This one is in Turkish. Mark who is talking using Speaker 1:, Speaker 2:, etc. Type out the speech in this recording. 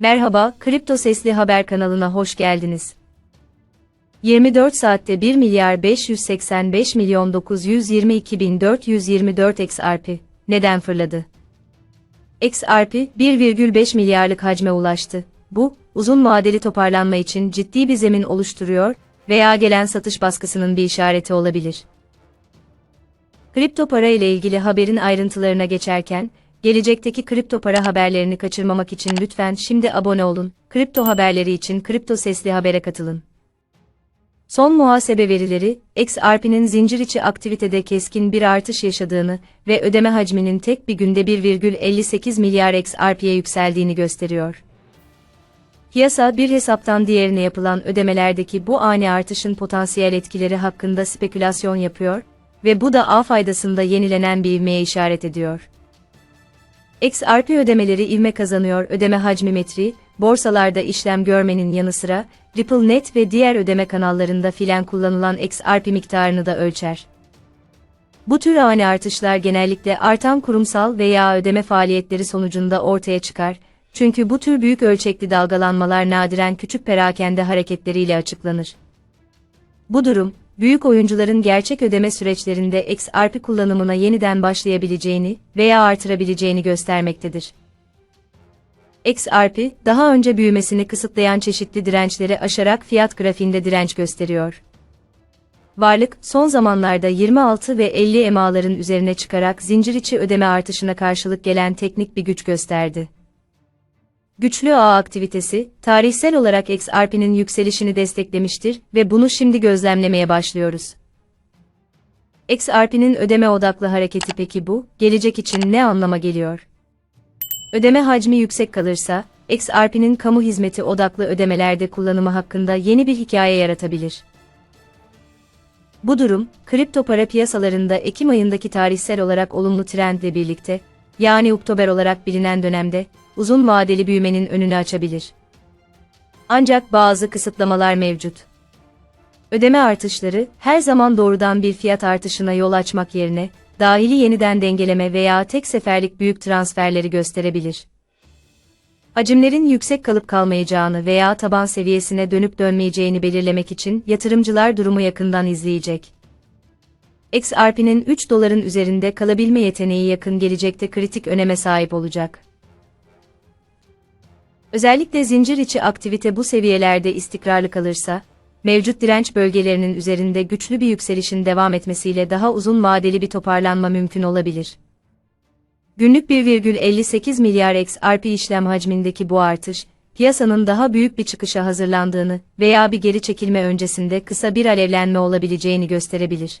Speaker 1: Merhaba, Kripto Sesli Haber kanalına hoş geldiniz. 24 saatte 1 milyar 585 milyon 922 bin 424 XRP neden fırladı? XRP 1,5 milyarlık hacme ulaştı. Bu, uzun vadeli toparlanma için ciddi bir zemin oluşturuyor veya gelen satış baskısının bir işareti olabilir. Kripto para ile ilgili haberin ayrıntılarına geçerken, gelecekteki kripto para haberlerini kaçırmamak için lütfen şimdi abone olun. Kripto haberleri için Kripto Sesli Haber'e katılın. Son muhasebe verileri, XRP'nin zincir içi aktivitede keskin bir artış yaşadığını ve ödeme hacminin tek bir günde 1,58 milyar XRP'ye yükseldiğini gösteriyor. Piyasa bir hesaptan diğerine yapılan ödemelerdeki bu ani artışın potansiyel etkileri hakkında spekülasyon yapıyor ve bu da ağ faydasında yenilenen bir ivmeye işaret ediyor. XRP ödemeleri ivme kazanıyor ödeme hacmi metri, borsalarda işlem görmenin yanı sıra, RippleNet ve diğer ödeme kanallarında filen kullanılan XRP miktarını da ölçer. Bu tür ani artışlar genellikle artan kurumsal veya ödeme faaliyetleri sonucunda ortaya çıkar, çünkü bu tür büyük ölçekli dalgalanmalar nadiren küçük perakende hareketleriyle açıklanır. Bu durum, büyük oyuncuların gerçek ödeme süreçlerinde XRP kullanımına yeniden başlayabileceğini veya artırabileceğini göstermektedir. XRP, daha önce büyümesini kısıtlayan çeşitli dirençleri aşarak fiyat grafiğinde direnç gösteriyor. Varlık, son zamanlarda 26 ve 50 emaların üzerine çıkarak zincir içi ödeme artışına karşılık gelen teknik bir güç gösterdi. Güçlü ağ aktivitesi, tarihsel olarak XRP'nin yükselişini desteklemiştir ve bunu şimdi gözlemlemeye başlıyoruz. XRP'nin ödeme odaklı hareketi peki bu, gelecek için ne anlama geliyor? Ödeme hacmi yüksek kalırsa, XRP'nin kamu hizmeti odaklı ödemelerde kullanımı hakkında yeni bir hikaye yaratabilir. Bu durum, kripto para piyasalarında Ekim ayındaki tarihsel olarak olumlu trendle birlikte, yani Oktober olarak bilinen dönemde, uzun vadeli büyümenin önünü açabilir. Ancak bazı kısıtlamalar mevcut. Ödeme artışları, her zaman doğrudan bir fiyat artışına yol açmak yerine, dahili yeniden dengeleme veya tek seferlik büyük transferleri gösterebilir. Hacimlerin yüksek kalıp kalmayacağını veya taban seviyesine dönüp dönmeyeceğini belirlemek için yatırımcılar durumu yakından izleyecek. XRP'nin 3 doların üzerinde kalabilme yeteneği yakın gelecekte kritik öneme sahip olacak. Özellikle zincir içi aktivite bu seviyelerde istikrarlı kalırsa, mevcut direnç bölgelerinin üzerinde güçlü bir yükselişin devam etmesiyle daha uzun vadeli bir toparlanma mümkün olabilir. Günlük 1,58 milyar XRP işlem hacmindeki bu artış, piyasanın daha büyük bir çıkışa hazırlandığını veya bir geri çekilme öncesinde kısa bir alevlenme olabileceğini gösterebilir.